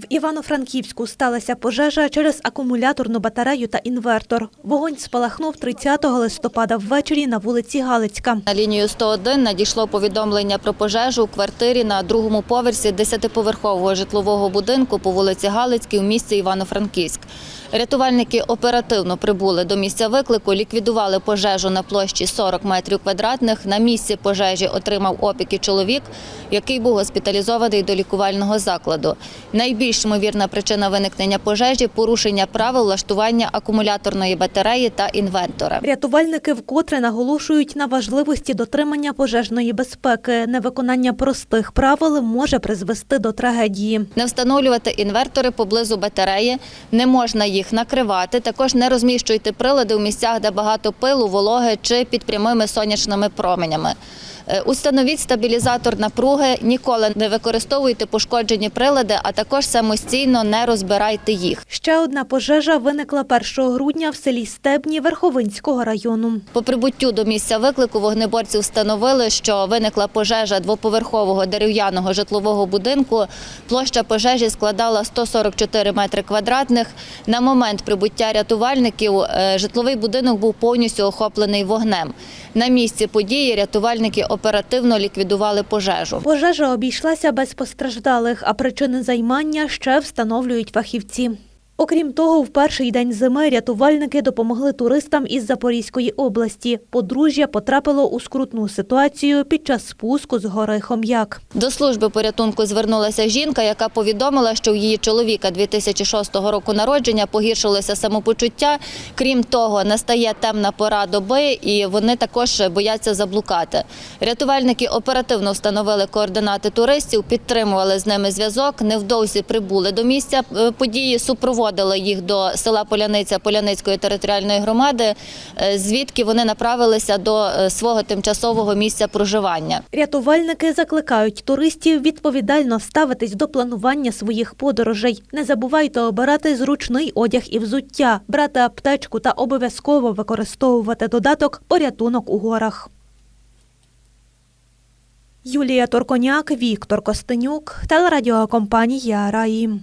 В Івано-Франківську сталася пожежа через акумуляторну батарею та інвертор. Вогонь спалахнув 30 листопада ввечері на вулиці Галицька. На лінію 101 надійшло повідомлення про пожежу у квартирі на другому поверсі 10-поверхового житлового будинку по вулиці Галицькій у місті Івано-Франківськ. Рятувальники оперативно прибули до місця виклику, ліквідували пожежу на площі 40 метрів квадратних. На місці пожежі отримав опіки чоловік, який був госпіталізований до лікувального закладу. Найбільш ймовірна причина виникнення пожежі – порушення правил влаштування акумуляторної батареї та інвертора. Рятувальники вкотре наголошують на важливості дотримання пожежної безпеки. Невиконання простих правил може призвести до трагедії. Не встановлювати інвертори поблизу батареї, не можна їх накривати. Також не розміщуйте прилади у місцях, де багато пилу, вологи чи під прямими сонячними променями. Е, Установіть стабілізатор напруги, ніколи не використовуйте пошкоджені прилади, а також самостійно не розбирайте їх. Ще одна пожежа виникла 1 грудня в селі Стебні Верховинського району. По прибуттю до місця виклику вогнеборці встановили, що виникла пожежа двоповерхового дерев'яного житлового будинку. Площа пожежі складала 144 метри квадратних. На момент прибуття рятувальників е, житловий будинок був повністю охоплений вогнем. На місці події рятувальники оперативно ліквідували пожежу. Пожежа обійшлася без постраждалих, а причини займання ще встановлюють фахівці. Окрім того, в перший день зими рятувальники допомогли туристам із Запорізької області. Подружжя потрапило у скрутну ситуацію під час спуску з гори Хом'як. До служби порятунку звернулася жінка, яка повідомила, що у її чоловіка 2006 року народження погіршилося самопочуття. Крім того, настає темна пора доби, і вони також бояться заблукати. Рятувальники оперативно встановили координати туристів, підтримували з ними зв'язок. Невдовзі прибули до місця е, події, супроводили їх до села Поляниця Поляницької територіальної громади, е, звідки вони направилися до е, свого тимчасового місця проживання. Рятувальники закликають туристів відповідально ставитись до планування своїх подорожей. Не забувайте обирати зручний одяг і взуття, брати аптечку та обов'язково використовувати додаток «Порятунок у горах». Юлія Торконяк, Віктор Костенюк, телерадіокомпанія Раї.